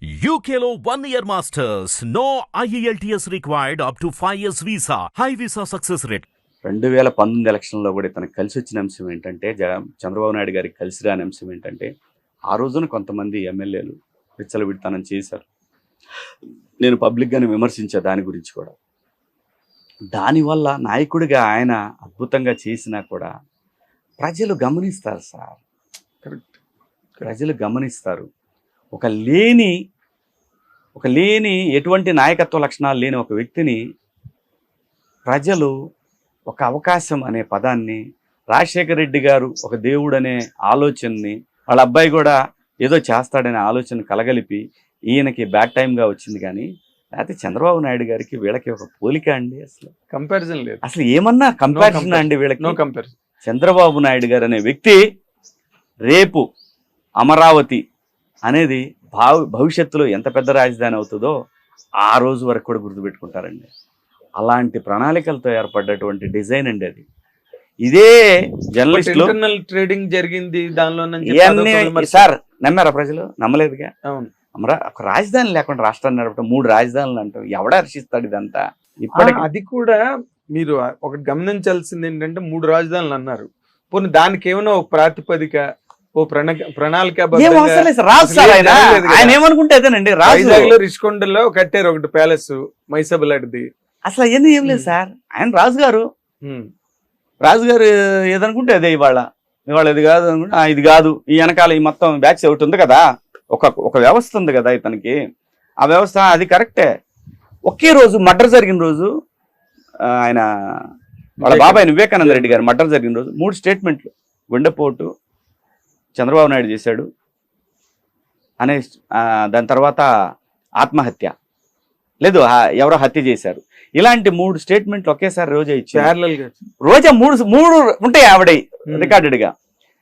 One year masters. No E IELTS required up to 5 years visa. High visa success rate. రెండు వేల పంతొమ్మిది ఎలక్షన్లో కూడా తనకు కలిసి వచ్చిన అంశం ఏంటంటే జగ చంద్రబాబు నాయుడు గారికి కలిసి రాని అంశం ఏంటంటే ఆ రోజున కొంతమంది ఎమ్మెల్యేలు విచ్చలవిడితనం చేశారు నేను పబ్లిక్గానే విమర్శించా దాని గురించి కూడా దానివల్ల నాయకుడిగా ఆయన అద్భుతంగా చేసినా కూడా ప్రజలు గమనిస్తారు సార్ కరెక్ట్ ప్రజలు గమనిస్తారు ఒక లేని ఒక లేని ఎటువంటి నాయకత్వ లక్షణాలు లేని ఒక వ్యక్తిని ప్రజలు ఒక అవకాశం అనే పదాన్ని రాజశేఖర రెడ్డి గారు ఒక దేవుడు అనే ఆలోచనని వాళ్ళ అబ్బాయి కూడా ఏదో చేస్తాడనే ఆలోచన కలగలిపి ఈయనకి బ్యాడ్ టైంగా వచ్చింది కానీ లేకపోతే చంద్రబాబు నాయుడు గారికి వీళ్ళకి ఒక పోలిక అండి అసలు. కంపారిజన్ లేదు. అసలు ఏమన్నా కంపారిజన్. అండి వీళ్ళకి? నో కంపారిజన్ చంద్రబాబు నాయుడు గారు అనే వ్యక్తి రేపు అమరావతి అనేది భావ భవిష్యత్తులో ఎంత పెద్ద రాజధాని అవుతుందో ఆ రోజు వరకు కూడా గుర్తుపెట్టుకుంటారండి. అలాంటి ప్రణాళికలతో ఏర్పడ్డటువంటి డిజైన్ అండి అది. ఇదే జర్నలిస్టులు ట్రేడింగ్ జరిగింది దానిలో సార్ నమ్మారా ప్రజలు? నమ్మలేదుగా? అవును. అమరా ఒక రాజధాని లేకుండా రాష్ట్రాన్ని నడపడం మూడు రాజధానులు అంటాం ఎవడ హర్షిస్తాడు ఇదంతా? ఇప్పటికి అది కూడా మీరు ఒకటి గమనించాల్సింది ఏంటంటే మూడు రాజధానులు అన్నారు. పోనీ దానికి ఏమైనా ఒక ప్రాతిపదిక ఓ ప్రణా ప్రణాళిక. రాజు సార్ ఆయన. ఆయన ఏమనుకుంటే అదేనండి. రాజు. రిషికొండలో కట్టారు ఒకటి ప్యాలెస్ మైసబులాడిది అసలు అవన్నీ ఏం లేదు సార్. ఆయన రాజు గారు. ఉమ్, రాజుగారు ఏదనుకుంటే అదే ఇవాళ. ఇవాళ ఇది కాదు అనుకుంటే, ఇది కాదు. ఈ వెనకాల ఈ మొత్తం బ్యాచ్ ఒకటి ఉంది కదా. ఒక ఒక వ్యవస్థ ఉంది కదా ఇతనికి. ఆ వ్యవస్థ అది కరెక్టే. ఒకే రోజు మర్డర్ జరిగిన రోజు ఆయన వాళ్ళ బాబాయ్ వివేకానంద రెడ్డి గారు మర్డర్ జరిగిన రోజు మూడు స్టేట్మెంట్లు. గుండెపోటు చంద్రబాబు నాయుడు చేశాడు అనే దాని తర్వాత ఆత్మహత్య. లేదు ఎవరో హత్య చేశారు. ఇలాంటి మూడు స్టేట్మెంట్లు ఒకేసారి రోజే ఇచ్చారు. రోజా మూడు మూడు ఉంటాయి ఆవిడ ఉమ్. రికార్డెడ్గా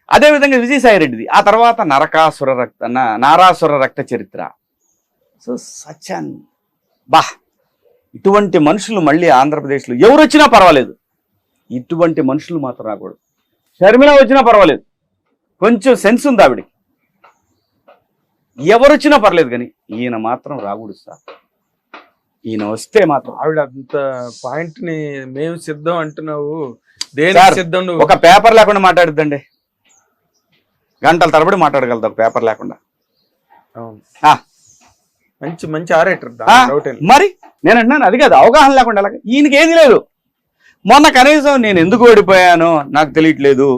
అదే విధంగా విజయసాయి రెడ్డిది ఆ తర్వాత నరకాసుర రక్త నారాసుర రక్త చరిత్ర. సో సచాన్ బా ఇటువంటి మనుషులు మళ్ళీ ఆంధ్రప్రదేశ్లో ఎవరు వచ్చినా పర్వాలేదు. ఇటువంటి మనుషులు మాత్రం రాకూడదు. షర్మిల వచ్చినా పర్వాలేదు. కొంచెం సెన్స్ ఉంది ఆవిడకి. ఎవరు వచ్చినా పర్లేదు కానీ ఈయన మాత్రం రాకూడదు సార్. ఈయన వస్తే మాత్రం ఆవిడ అంత పాయింట్ని మేము సిద్ధం అంటున్నావు. సిద్ధం నువ్వు? ఒక పేపర్ లేకుండా మాట్లాడుద్దండి. గంటల తరబడి మాట్లాడగలుగుతా ఒక పేపర్ లేకుండా. మంచి మంచి ఆరేటర్ మరి నేను అంటున్నాను అది కాదు అవగాహన లేకుండా? ఈయనకి ఏది లేదు. మొన్న కనీసం నేను ఎందుకు ఓడిపోయానో నాకు తెలియట్లేదు.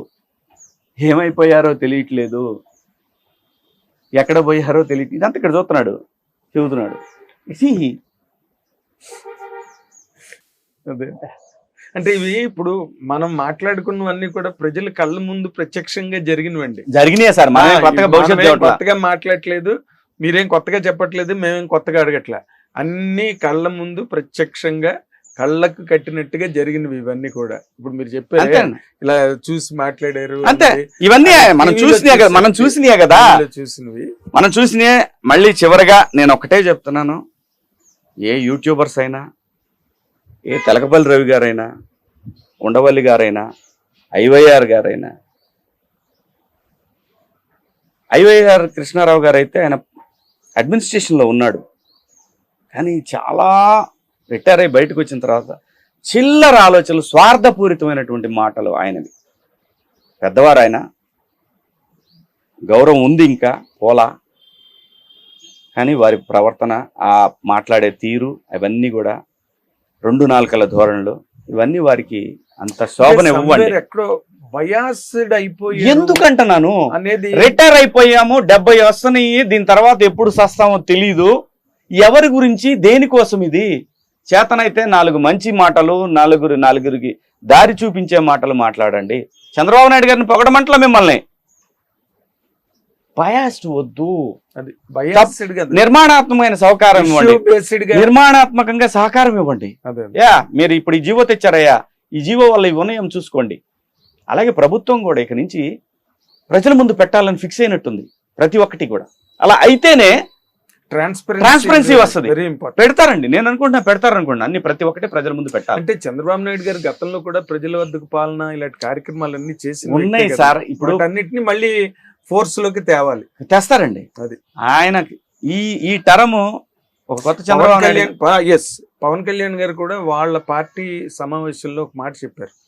ఏమైపోయారో తెలియట్లేదు. ఎక్కడ పోయారో తెలియట్లేదు. ఇదంతా ఇక్కడ చూస్తున్నాడు చెబుతున్నాడు. అదే అంటే ఇవి ఇప్పుడు మనం మాట్లాడుకున్నవన్నీ కూడా ప్రజల కళ్ళ ముందు ప్రత్యక్షంగా జరిగినవండి. జరిగినాయి సార్? కొత్తగా మాట్లాడట్లేదు మీరేం కొత్తగా చెప్పట్లేదు మేమేం కొత్తగా అడగట్లే. అన్ని కళ్ళ ముందు ప్రత్యక్షంగా కళ్ళకు కట్టినట్టుగా జరిగినవి ఇవన్నీ కూడా. ఇప్పుడు మీరు చెప్పారు ఇలా చూసి మాట్లాడారు అంతే. ఇవన్నీ మనం చూసినాయి కదా మనం చూసి- చూసినాయే కదా. చూసినవి. మనం చూసినే మళ్ళీ చివరిగా నేను ఒకటే చెప్తున్నాను. ఏ యూట్యూబర్స్ అయినా ఏ తెలకపల్లి రవి గారైనా ఉండవల్లి గారైనా ఐవైఆర్ గారైనా ఐవైఆర్ కృష్ణారావు గారు అయితే ఆయన అడ్మినిస్ట్రేషన్లో ఉన్నాడు. కానీ చాలా రిటైర్ అయి బయటకు వచ్చిన తర్వాత చిల్లర ఆలోచనలు స్వార్థపూరితమైనటువంటి మాటలు ఆయనవి. పెద్దవారు ఆయన గౌరవం ఉంది ఇంకా పోలా. కానీ వారి ప్రవర్తన ఆ మాట్లాడే తీరు అవన్నీ కూడా రెండు నాలుకల ధోరణిలో ఇవన్నీ వారికి అంత శోభన ఇవ్వండి. Somewhere ఎక్కడో బయాస్డ్ అయిపోయి ఎందుకంటున్నాను? అనేది రిటైర్ అయిపోయాము డెబ్బై వస్తున్నాయి దీని తర్వాత ఎప్పుడు సస్తామో తెలీదు. ఎవరి గురించి దేనికోసం ఇది? చేతనైతే నాలుగు మంచి మాటలు నలుగురు నలుగురికి దారి చూపించే మాటలు మాట్లాడండి. చంద్రబాబు నాయుడు గారిని పొగడమంటలా మిమ్మల్ని? వద్దు. బయాస్డ్గా నిర్మాణాత్మకమైన సహకారం ఇవ్వండి. నిర్మాణాత్మకంగా సహకారం ఇవ్వండి. యా మీరు ఇప్పుడు ఈ జీవో తెచ్చారయ్యా. ఈ జీవో వల్ల ఇవి ఉన్నాయేమో చూసుకోండి. అలాగే ప్రభుత్వం కూడా ఇక నుంచి ప్రజల ముందు పెట్టాలని ఫిక్స్ అయినట్టుంది. ప్రతి ఒక్కటి కూడా. అలా అయితేనే ట్రాన్స్పరెన్సీ వస్తది. వెరీ ఇంపార్టెంట్ పెడతారండి. నేను అనుకుంటున్నా పెడతారనుకోండి. అన్ని ప్రతి ఒక్కటి ప్రజల ముందు పెట్టాలి. అంటే చంద్రబాబు నాయుడు గారు గతంలో కూడా ప్రజల వద్దకు పాలన ఇలాంటి కార్యక్రమాలన్నీ చేసి ఉన్నాయి సార్. ఇప్పుడు అన్నిటిని మళ్ళీ ఫోర్స్లోకి తేవాలి. తెస్తారండి. అది. ఆయన ఈ ఈ టరము ఒక కొత్త చంద్రబాబు నాయుడు ఎస్ పవన్ కళ్యాణ్ గారు కూడా వాళ్ళ పార్టీ సమావేశంలో ఒక మాట చెప్పారు.